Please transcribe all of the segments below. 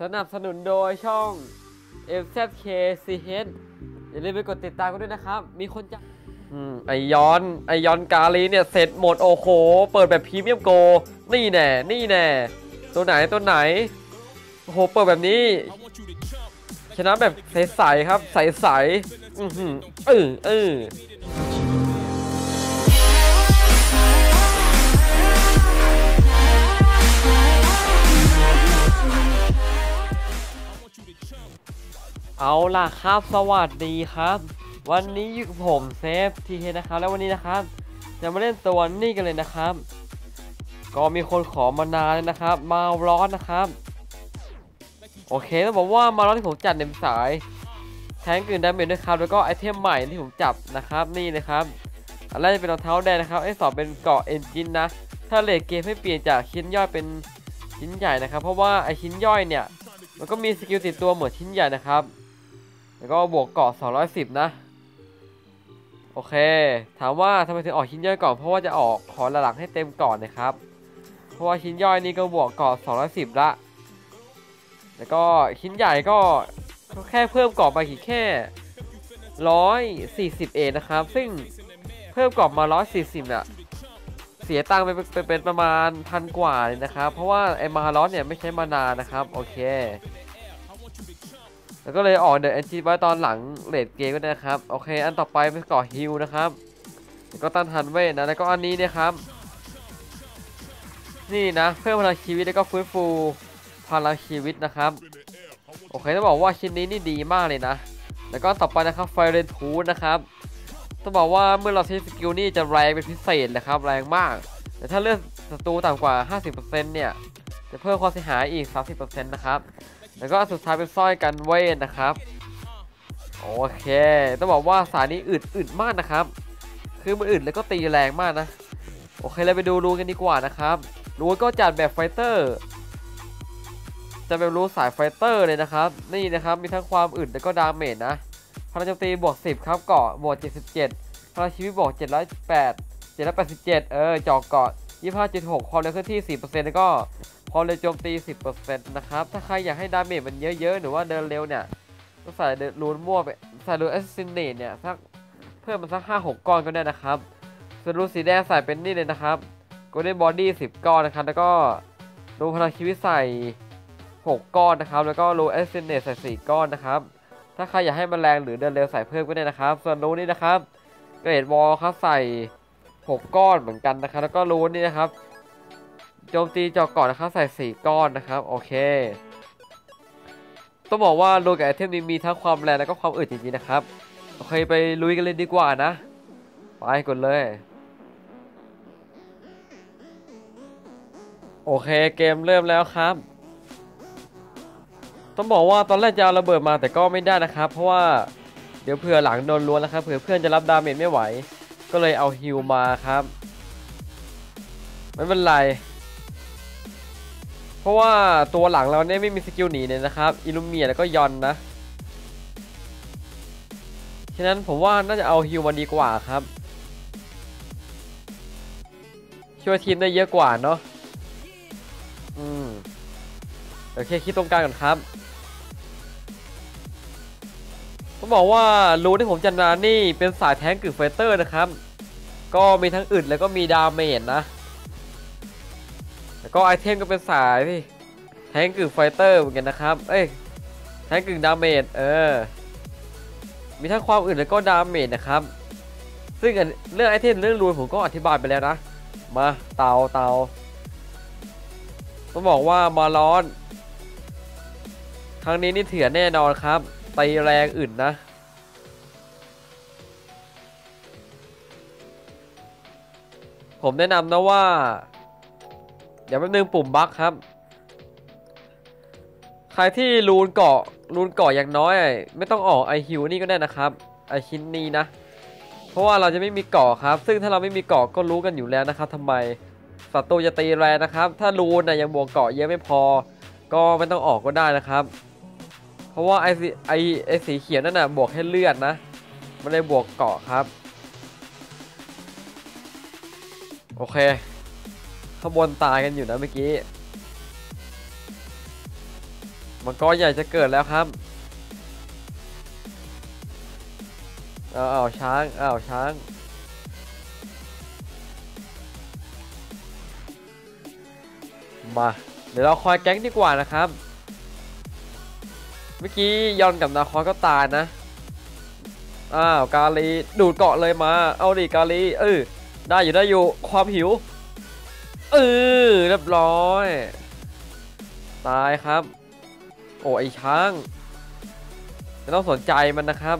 สนับสนุนโดยช่อง MZKCH อย่าลืมไปกดติดตามกันด้วยนะครับ มีคนจะอืมไอยอน ไอยอนกาลีเนี่ย เสร็จหมดโอ้โห เปิดแบบพรีเมียมโก นี่แน่ นี่แน่ ตัวไหนตัวไหน โอ้โห เปิดแบบนี้ ชนะแบบใส ๆ ครับ ใส ๆ อือหือเออเออ เอาล่ะครับสวัสดีครับ วันนี้อยู่กับผมเซฟทีเนะครับ แล้ววันนี้นะครับ จะมาเล่นตัวนี้กันเลยนะครับ ก็มีคนขอมานานแล้วนะครับ มาร้อนนะครับ โอเคต้องบอกว่ามาร้อนที่ผมจัดในสายแทงกึ่งดาเมจด้วยครับ แล้วก็ไอเทมใหม่ที่ผมจับนะครับนี่นะครับอันแรกจะเป็นรองเท้าแดงนะครับไอสองเป็นเกาะเอนจินนะถ้าเลทเกมให้เปลี่ยนจากชิ้นย่อยเป็นชิ้นใหญ่นะครับ เพราะว่าไอชิ้นย่อยเนี่ยมันก็มีสกิลติดตัวเหมือนชิ้นใหญ่นะครับ แล้วก็บวกเกาะ 210 นะ โอเค ถามว่าทำไมถึงออกชิ้นย่อยก่อน เพราะว่าจะออกขอหลังให้เต็มก่อนนะครับ เพราะว่าชิ้นย่อยนี่ก็บวกเกาะ 210 ละ แล้วก็ชิ้นใหญ่ก็แค่เพิ่มเกาะไปกี่แค่ 140 เอนะครับ ซึ่งเพิ่มเกาะมา 140น่ะ เสียตังค์ไปเป็นเป็นประมาณพันกว่าเลยนะครับ เพราะว่าไอ้มาร้อนเนี่ยไม่ใช้มานานนะครับ โอเค แล้วก็เลยออกเดอะแอนจีไว้ตอนหลังเลดเกมก็ได้นะครับ โอเค อันต่อไปเป็นกาะฮิลนะครับก็ต้านทันเวทนะ แล้วก็อันนี้นี่ยครับ นี่นะ เพิ่มพลังชีวิตแล้วก็ฟื้นฟูพลังชีวิตนะครับ โอเคต้องบอกว่าชิ้นนี้นี่ดีมากเลยนะ แล้วก็ต่อไปนะครับไฟเรนทูนะครับ ต้องบอกว่าเมื่อเราใช้สกิลนี่จะแรงเป็นพิเศษนะครับ แรงมาก แต่ถ้าเลือกศัตรูต่ำกว่า 50%เนี่ย จะเพิ่มความเสียหายอีก 30%นะครับ แล้วก็สุดท้ายเป็นสร้อยกันเวทนะครับ โอเค ต้องบอกว่าสายนี้อึดอึดมากนะครับ คือมันอึดแล้วก็ตีแรงมากนะ โอเคเราไปดูรูนกันดีกว่านะครับ รูนก็จัดแบบไฟเตอร์ จะเป็นรูสายไฟเตอร์เลยนะครับ นี่นะครับมีทั้งความอึดแล้วก็ดาเมจนะพลังโจมตีบวก 10 ครับเกาะบวก 77พลังชีวิตบวก 708 787 เออจอกเกาะ25.6 ความเร็วเคลื่อนที่ 4%แล้วก็ ความเร็วโจมตี 10%นะครับ ถ้าใครอยากให้ดาเมจมันเยอะๆ หรือว่าเดินเร็วเนี่ยก็ใส่รูนมั่วไปใส่รูนแอสซินเนตเนี่ยสักเพิ่มมันสัก 5-6 ก้อนก็ได้นะครับส่วนรูนสีแดงใส่เป็นนี่เลยนะครับ Golden Body 10 ก้อนนะครับ แล้วก็รูนพลังชีวิตใส่ 6 ก้อนนะครับ แล้วก็รูนแอสซินเนตใส่ 4 ก้อนนะครับ ถ้าใครอยากให้มันแรงหรือเดินเร็วใส่เพิ่มก็ได้นะครับ ส่วนรูนนี่นะครับเกรดวอลครับใส่ 6 ก้อนเหมือนกันนะครับ แล้วก็รูนนี่นะครับ โจมตีเจาะก่อนนะครับใส่ 4 ก้อนนะครับ โอเค ต้องบอกว่ารูกับไอเทมนี้มีทั้งความแรงแล้วก็ความอึดจริงๆนะครับ โอเคไปลุยกันเลยดีกว่านะ ไปกดเลย โอเคเกมเริ่มแล้วครับ ต้องบอกว่าตอนแรกจะเอาระเบิดมาแต่ก็ไม่ได้นะครับ เพราะว่าเดี๋ยวเผื่อหลังโดนล้วนนะครับเผื่อเพื่อนจะรับดาเมจไม่ไหว ก็เลยเอาฮิลมาครับ ไม่เป็นไร เพราะว่าตัวหลังเราเนี่ยไม่มีสกิลหนีเลยนะครับอิลูเมียแล้วก็ยอนนะฉะนั้นผมว่าน่าจะเอาฮิลมาดีกว่าครับช่วยทีมได้เยอะกว่าเนาะอืมโอเคคิดตรงกลางก่อนครับต้องบอกว่ารูที่ผมจัดมานี่เป็นสายแทงกึ่งไฟเตอร์นะครับ ก็มีทั้งอึดแล้วก็มีดาเมจนะ แล้วก็ไอเทมก็เป็นสายที่แทงกึ่งไฟเตอร์เหมือนกันนะครับ เอ้ยแทงกึ่งดาเมจ เออ มีทั้งความอึดแล้วก็ดาเมจนะครับ ซึ่งเรื่องไอเทมเรื่องรูนผมก็อธิบายไปแล้วนะ มาเตาเตาต้องบอกว่ามาร้อน ครั้งนี้นี่เถื่อนแน่นอนครับตีแรงอื่นนะผมแนะนำนะว่า เดี๋ยวแป๊บนึงปุ่มบั๊กครับ ใครที่รูนเกาะรูนเกาะอย่างน้อย ไม่ต้องออกไอฮิวนี่ก็ได้นะครับไอชิ้นนี้นะ เพราะว่าเราจะไม่มีเกาะครับ ซึ่งถ้าเราไม่มีเกาะก็รู้กันอยู่แล้วนะครับทำไมศัตรูจะตีแรงนะครับ ถ้ารูนนะยังบวกเกาะเยอะไม่พอ ก็ไม่ต้องออกก็ได้นะครับ เพราะว่าไอสีไอไอสีเขียวนั่นน่ะบวกให้เลือดนะไม่ได้บวกเกาะครับ โอเค ข้างบนตายกันอยู่นะเมื่อกี้มังกรใหญ่จะเกิดแล้วครับอ้าวอ้าช้างอ้าวช้างมาเดี๋ยวเราคอยแก๊งดีกว่านะครับ เมื่อกี้ยอนกับนาคอก็ตายนะ อ้าวกาลีดูดเกาะเลยมา เอาดิกาลีเออได้อยู่ได้อยู่ความหิว เออเรียบร้อย ตายครับ โอ้ไอช้างไม่ต้องสนใจมันนะครับ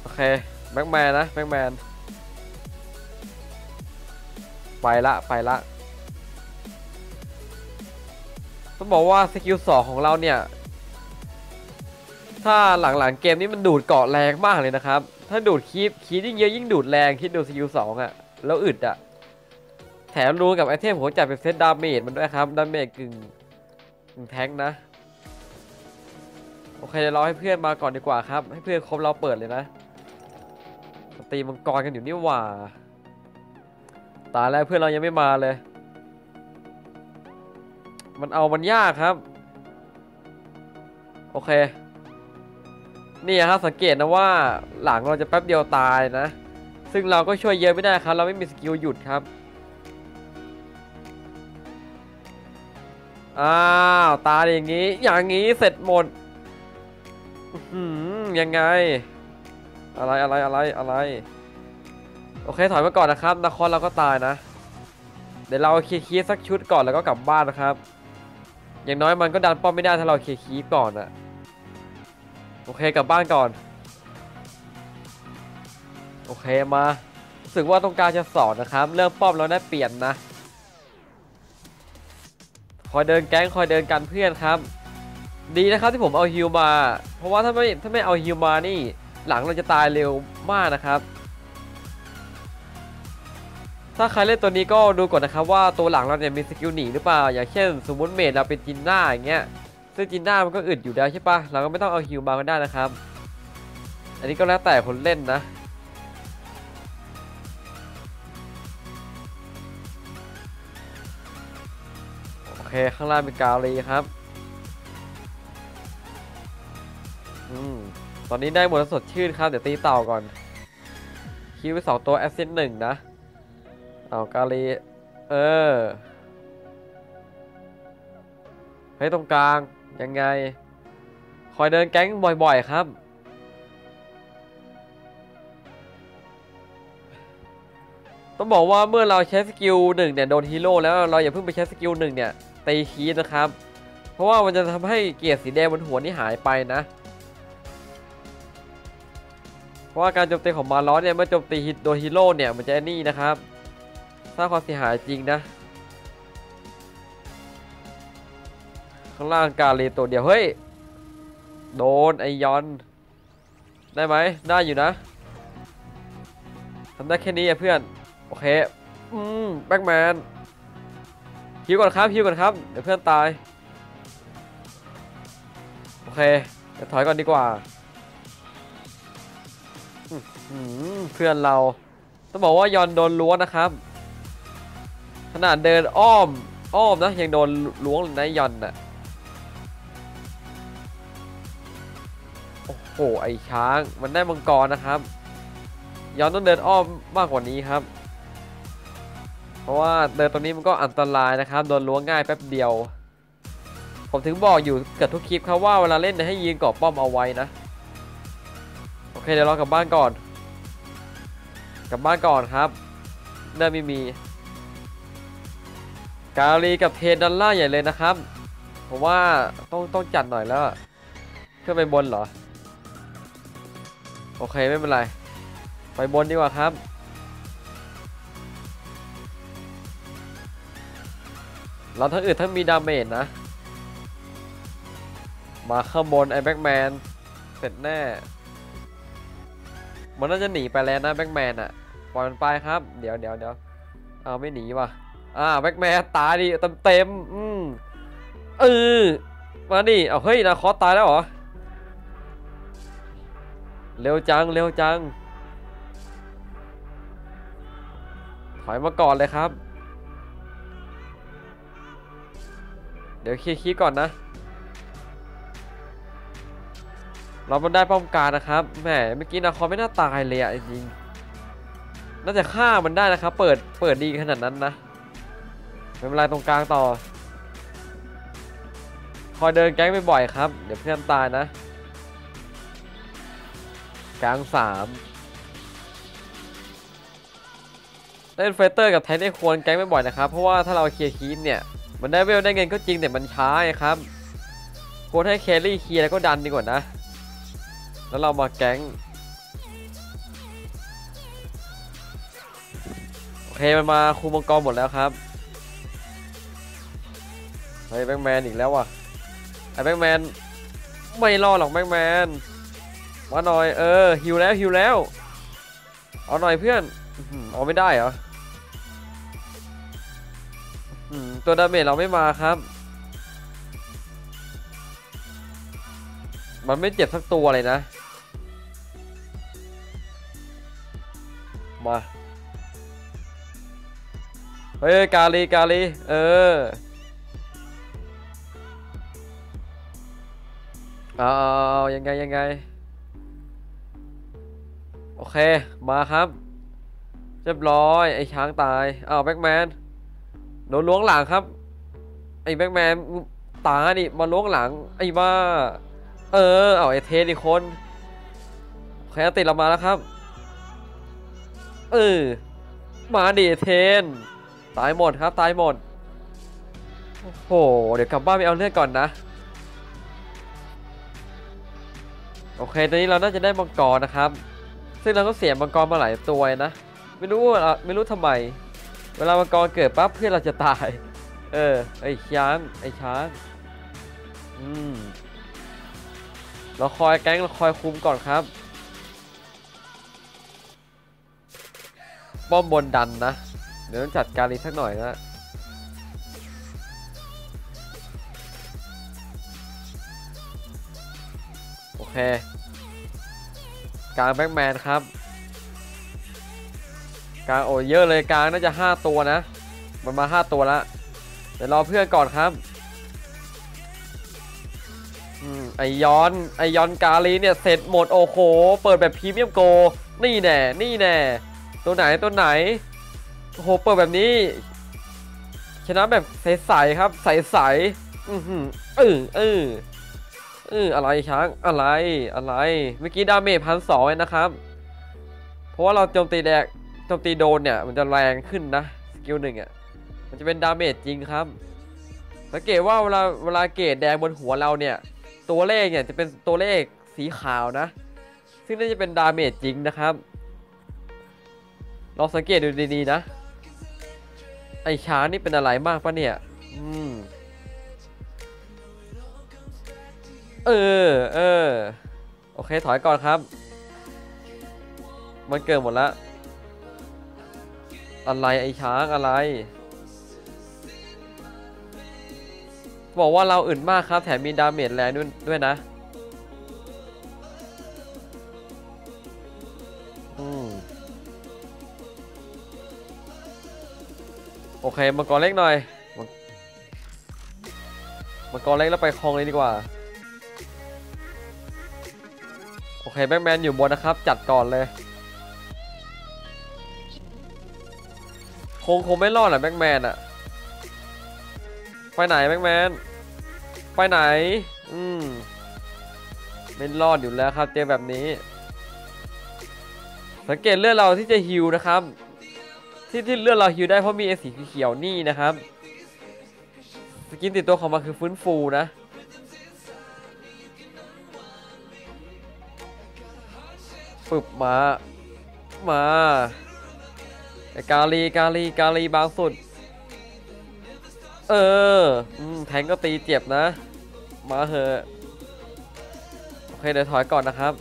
โอเคแบ็กแมนนะแบ็กแมน ไปละไปละ ต้องบอกว่าสกิลสองของเราเนี่ย ถ้าหลังๆเกมนี้มันดูดเกาะแรงมากเลยนะครับ ถ้าดูดคีบคีบยิ่งเยอะยิ่งดูดแรงคิดดูสกิลสองอะ แล้วอึดอะแถมรู้กับไอเทมผมจัดเป็นเซตดาเมจมันด้วยครับ ดาเมจกึ่งกึ่งแทงนะ โอเคเดี๋ยวรอให้เพื่อนมาก่อนดีกว่าครับ ให้เพื่อนครบเราเปิดเลยนะตีมังกรกันอยู่นี่หว่า ตายแล้วเพื่อนเรายังไม่มาเลย มันเอามันยากครับ โอเค นี่ครับสังเกตนะว่าหลังเราจะแป๊บเดียวตายนะ ซึ่งเราก็ช่วยเยอะไม่ได้ครับ เราไม่มีสกิลหยุดครับ อ้าว ตายอย่างนี้ อย่างนี้เสร็จหมดหือยังไง อะไรอะไรอะไรอะไร โอเคถอยมาก่อนนะครับนครเราก็ตายนะ เดี๋ยวเราเคลียร์สักชุดก่อนแล้วก็กลับบ้านนะครับ อย่างน้อยมันก็ดันป้อมไม่ได้ถ้าเราเคลียร์ก่อนอะโอเคกลับบ้านก่อน โอเคมารู้สึกว่าต้องการจะสอนนะครับ เรื่องป้อมเราได้เปลี่ยนนะคอยเดินแก๊งคอยเดินกันเพื่อนครับ ดีนะครับที่ผมเอาฮิวมา เพราะว่าถ้าไม่ถ้าไม่เอาฮิวมานี่ หลังเราจะตายเร็วมากนะครับ ถ้าใครเล่นตัวนี้ก็ดูก่อนนะครับว่าตัวหลังเราเนี่ยมีสกิลหนีหรือเปล่า อย่างเช่น สมมติเมดเราเป็นจินน่าอย่างเงี้ยซึ่งจินน่ามันก็อึดอยู่แล้วใช่ปะเราก็ไม่ต้องเอาฮิวมาก็ได้นะครับ อันนี้ก็แล้วแต่คนเล่นนะ เคข้างล่างเป็นกาลีครับอืมตอนนี้ได้หมดสดชื่นครับ เดี๋ยวตีเต่าก่อน คิวไปสองตัวแอสซิสหนึ่งนะ เอากาลี เออ เฮ้ย ตรงกลาง ยังไง คอยเดินแก๊งบ่อยๆครับต้องบอกว่าเมื่อเราใช้สกิลหนึ่งเนี่ยโดนฮีโร่แล้วเราอย่าเพิ่งไปใช้สกิลหนึ่งเนี่ย ตีคีดนะครับ เพราะว่ามันจะทำให้เกียร์สีแดงบนหัวนี่หายไปนะ เพราะว่าการโจมตีของมาร้อนเนี่ยเมื่อโจมตีโดนฮีโร่เนี่ยมันจะนี่นะครับสร้างความเสียหายจริงนะ ข้างล่างกาเลตัวเดียวเฮ้ยโดนไอยอนได้ไหมได้อยู่นะทำได้แค่นี้อะเพื่อน โอเค อืม แบ็กแมน ฮิวก่อนครับฮิวก่อนครับ เดี๋ยวเพื่อนตาย โอเคเดี๋ยวถอยก่อนดีกว่าเพื่อนเรา ต้องบอกว่ายอนโดนล้วงนะครับ ขนาดเดินอ้อม อ้อมนะยังโดนล้วงเลยนะยอนน่ะโอ้โหไอช้างมันได้มังกรนะครับ ยอนต้องเดินอ้อมมากกว่านี้ครับ ราะว่าเดินตรงนี้มันก็อันตรายนะครับโดนล้วงง่ายแป๊บเดียว ผมถึงบอกอยู่เกือบทุกคลิปครับว่าเวลาเล่นให้ยืนกาะป้อมเอาไว้นะ โอเคเดี๋ยวเรากลับบ้านก่อน กลับบ้านก่อนครับเริ่มไม่มี กาลีกับเทนดัลล่าใหญ่เลยนะครับผมว่าต้องต้องจัดหน่อยแล้วขึ้นไปบนเหรอ โอเคไม่เป็นไร ไปบนดีกว่าครับ เราทั้งอื่นทั้งมีดาเมจนะ มาข้างบนไอ้แบ็กแมนเสร็จแน่ มันน่าจะหนีไปแล้วนะแบ็กแมนอะปล่อยมันไปครับ เดี๋ยวเดี๋ยวเดี๋ยวเอาไม่หนีว่ะ อ่าแบ็กแมนตายดิเต็มเต็มอืมเออมาดิเอาเฮ้ยนาคอสตายแล้วเหรอ เร็วจังเร็วจัง ถอยมาก่อนเลยครับ เดี๋ยวเคลียร์คีก่อนนะ เรามันได้ป้อมการนะครับ แหม เมื่อกี้นาคอไม่น่าตายเลยอะจริงๆน่าจะฆ่ามันได้นะครับ เปิด เปิดดีขนาดนั้นนะ ไม่เป็นไรตรงกลางต่อ คอยเดินแก๊งไปบ่อยครับ เดี๋ยวเพื่อนตายนะ กลางสามเล่นไฟเตอร์กับไทได้ควรแก๊งไปบ่อยนะครับ เพราะว่าถ้าเราเคลียร์คีปเนี่ย มันได้เวลได้เงินก็จริงแต่มันช้าครับควรให้แครี่เคลียร์แล้วก็ดันดีกว่านะ แล้วเรามาแก๊งโอเคมันมาคูมังกรหมดแล้วครับเฮ้แบงแมนอีกแล้วว่ะไอ้แบงแมนไม่รอดหรอกแบงแมนมาหน่อยเออฮิวแล้วฮิวแล้ว เอาหน่อยเพื่อนเอาไม่ได้เหรอ ตัวดาเมจเราไม่มาครับ มันไม่เจ็บสักตัวเลยนะ มา เฮ้ย กาลี กาลี เออเอาเอายังไง ยังไง โอเค มาครับ เรียบร้อย ไอ้ช้างตาย อ้าว แบ็กแมน โดนล้วงหลังครับ ไอ้แบ็กแมนตาดิมาล้วงหลัง ไอ้บ้า เออ เอาไอ้เทนอีกคนแคติดเรามาแล้วครับ เออ มาดิเทน ตายหมดครับ ตายหมด โอ้โห เดี๋ยวกลับบ้านไปเอาเลือดก่อนนะ โอเค ตอนนี้เราน่าจะได้มังกรนะครับ ซึ่งเราก็เสียมังกรมาหลายตัวนะ ไม่รู้ไม่รู้ทำไม เวลามังกรเกิดปั๊บเพื่อนเราจะตาย เออ ไอ้ช้าง ไอ้ช้าง อืม เราคอยแก๊งเราคอยคุมก่อนครับ ป้อมบนดันนะ เดี๋ยวต้องจัดการอีกสักหน่อยนะโอเค กลางแบ็กแมนครับ กลางโอ้ยเยอะเลยกลางน่าจะ 5 ตัวนะ มันมา 5 ตัวแล้วเดี๋ยวรอเพื่อนก่อนครับอืมไอย้อนไอย้อนกาลีเนี่ยเสร็จหมดโอ้โห เปิดแบบพรีเมียมโก นี่แน่ นี่แน่ ตัวไหนตัวไหน โอ้โห เปิดแบบนี้ ชนะแบบใสๆครับ ใสๆอือหือเออเออเอออะไรช้างอะไรอะไร เมื่อกี้ดาเมจพันสองนะครับ เพราะว่าเราโจมตีแดก จมตีโดนเนี่ยมันจะแรงขึ้นนะสกิลหนึ่งอะมันจะเป็นดาเมจจริงครับสังเกตว่าเวลาเวลาเกรดแดงบนหัวเราเนี่ย ตัวเลขเนี่ยจะเป็นตัวเลขสีขาวนะ ซึ่งน่าจะเป็นดาเมจจริงนะครับลองสังเกตดูดีๆนะ ไอช้างนี่เป็นอะไรมากปะเนี่ย อืม เออ เออ โอเค ถอยก่อนครับ มันเกินหมดแล้ว อะไรไอช้างอะไร บอกว่าเราอื่นมากครับ แถมมีดาเมจแรงด้วยนะอืโอเคมังกรเล็กหน่อยมังมังกรเล็กแล้วไปคลองเลยดีกว่า โอเคแบ็กแมนอยู่บนนะครับ จัดก่อนเลย งคงไม่รอดแหละแบ็กแมนอะไปไหนแบ็กแมนไปไหน อืมไม่รอดอยู่แล้วครับเจอแบบนี้ สังเกตเลือดเราที่จะฮิวนะครับ ที่ที่เลือดเราฮิวได้เพราะมีไอสีเขียวนี่นะครับ สกินติดตัวของมันคือฟื้นฟูนะปึบมา มา กาลีกาลีกาลีบางสุดเอออแทงก็ตีเจ็บนะ มาเหอะโอเคเดี๋ยวถอยก่อนนะครับ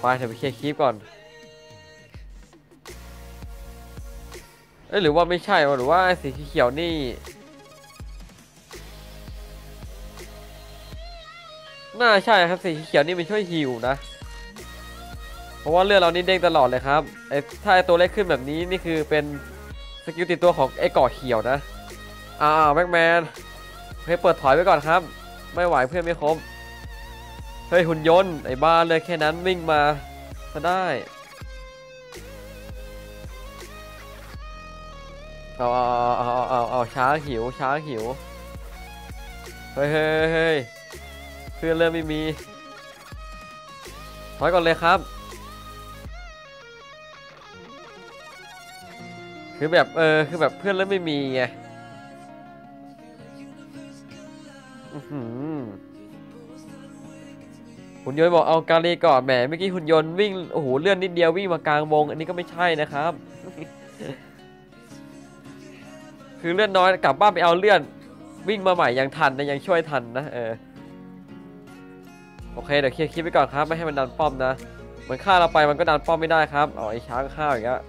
ไปเดี๋ยวไปเคลียร์คลิปก่อนเอ้ยหรือว่าไม่ใช่หรือว่าสีเขียวนี่น่าใช่ครับสีเขียวนี่มันช่วยฮิวนะ ราะว่าเลือดเรานี่เด้งตลอดเลยครับไอ้ถ้าไอ้ตัวเล็กขึ้นแบบนี้นี่คือเป็นสกิลติดตัวของไอ้กาะเขียวนะอ้าวแม็กแมนให้ยเปิดถอยไว้ก่อนครับ ไม่ไหวเพื่อนไม่ครบเฮ้ยหุ่นยนต์ไอ้บ้าเลยแค่นั้นวิ่งมาก็ได้เอาเอาเอาเอาเอาเอาช้างหิวช้างหิวเฮ้ยเฮ้ยเฮ้ยเพื่อนเริ่มไม่มีถอยก่อนเลยครับ คือแบบเออคือแบบเพื่อนเริ่มไม่มีไงอือหือหุ่นยนต์บอกเอากาลีก่อนแหมเมื่อกี้หุ่นยนต์วิ่งโอ้โหเลื่อนนิดเดียววิ่งมากลางวง อันนี้ก็ไม่ใช่นะครับ คือเลื่อนน้อยกลับบ้านไปเอาเลื่อนวิ่งมาใหม่ยังทันนะยังช่วยทันนะเออโอเคเดี๋ยวเคลียร์คลิปไปก่อนครับไม่ให้มันดันป้อมนะเหมือนฆ่าเราไปมันก็ดันป้อมไม่ได้ครับอ๋อไอ้ช้างข้าวอีกแล้ว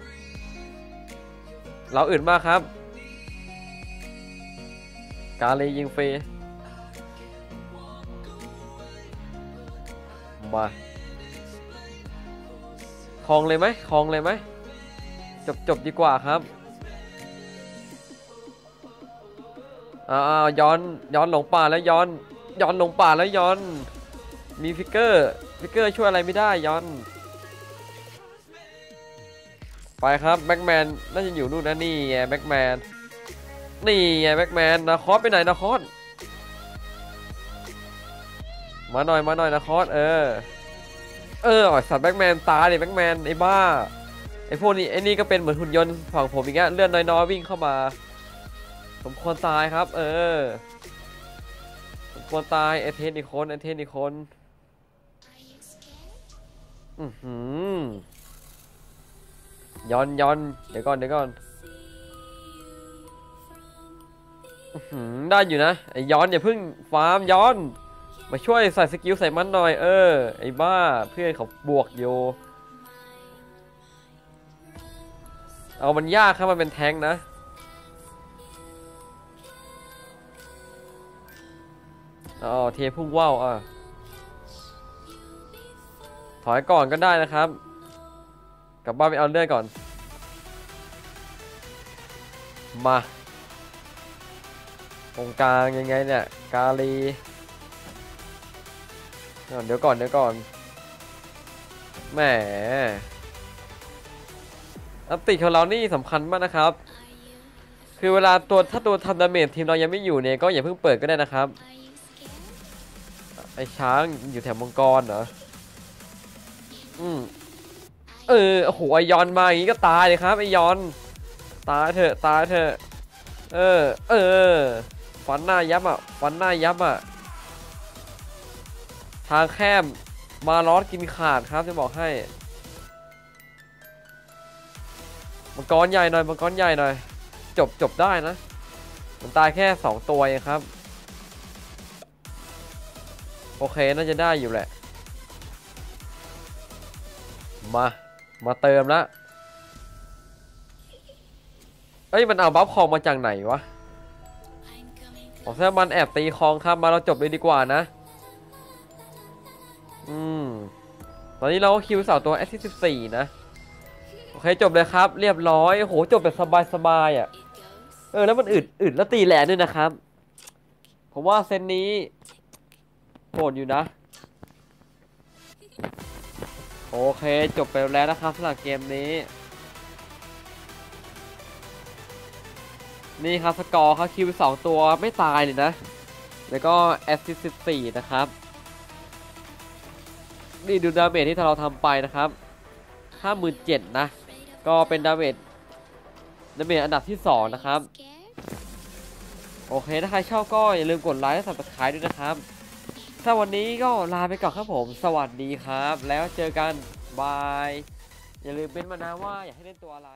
เราอื่นมากครับ กาเลียิงฟรีมาคลองเลยไหมคลองเลยไหมจบจบดีกว่าครับอ้าวย้อนย้อนหลงป่าแล้วย้อน ย้อนหลงป่าแล้วย้อน มีฟิกเกอร์ฟิกเกอร์ช่วยอะไรไม่ได้ย้อน ไปครับแบ็กแมนน่าจะอยู่นู่นนะนี่ไงแบ็กแมนนี่ไงแบ็กแมนนาคอสไปไหนนาคอสมาหน่อยมาหน่อยนาคอสเออเออไอสัตว์แบ็กแมนตายดิแบ็กแมนไอ้บ้าไอ้พวกนี้ไอ้นี่ก็เป็นเหมือนหุ่นยนต์ฝั่งผมอีกแล้วเลื่อนน้อยๆวิ่งเข้ามาสมควรตายครับ เออสมควรตายไอเทนอีกคนไอเทนอีกคนอือหือ ย้อนย้อนเดี๋ยวก่อนเดี๋ยวก่อนได้อยู่นะไอ้ย้อนอย่าเพิ่งฟาร์มย้อน มาช่วยใส่สกิลใส่มันหน่อยเออ ไอ้บ้าเพื่อนเขาบวกอยู่เอามันยากครับมันเป็นแทงนะอ๋อเทพุ่งว่าวอะถอยก่อนก็ได้นะครับ ลับบ้านไปเอาเลือดก่อน มา ตรงกลางยังไงเนี่ย กาลี เดี๋ยวก่อนเดี๋ยวก่อนแหมอัปติของเรานี่สำคัญมากนะครับ คือเวลาตัวถ้าตัวทำดาเมจทีมเรายังไม่อยู่เนี่ยก็อย่าเพิ่งเปิดก็ได้นะครับ ไอช้างอยู่แถวมังกรเหรอ อืม เออโอ้โหไอยอนมาอย่างนี้ก็ตายเลยครับไอยอน ตายเถอะตายเถอะเออ เออฟันหน้ายับอะฟันหน้ายับอะทางแคบมาลอสกินขาดครับจะบอกให้มังกรใหญ่หน่อยมังกรใหญ่หน่อย จบจบได้นะ มันตายแค่สองตัวเองครับ โอเค น่าจะได้อยู่แหละ มา มาเติมละเอ้ยมันเอาบัฟคองมาจากไหนวะผมแค่มันแอบตีคองครับมาเราจบเลยดีกว่านะ อืม ตอนนี้เราก็คิวเสาตัว S 1 4นะ โอเคจบเลยครับ เรียบร้อยโหจบแบบสบายๆอะ เออแล้วมันอึดอึดแล้วตีแหลนด้วยนะครับ ผมว่าเซนนี้โหดอยู่นะ โอเค จบไปแล้วนะครับสำหรับเกมนี้ นี่ครับสกอร์เขาคิวสองตัวไม่ตายเลยนะ แล้วก็แอสซิสต์สี่นะครับ นี่ดูดาเมจที่เราทำไปนะครับห้าหมื่นเจ็ดนะ ก็เป็นดาเมจดาเมจอันดับที่สองนะครับ โอเค ถ้าใครชอบก็อย่าลืมกดไลค์และสับสไครต์ด้วยนะครับ สวันนี้ก็ลาไปก่อนครับผม สวัสดีครับ แล้วเจอกัน บาย อย่าลืมเป็นมานะว่าอยากให้เล่นตัวอะไร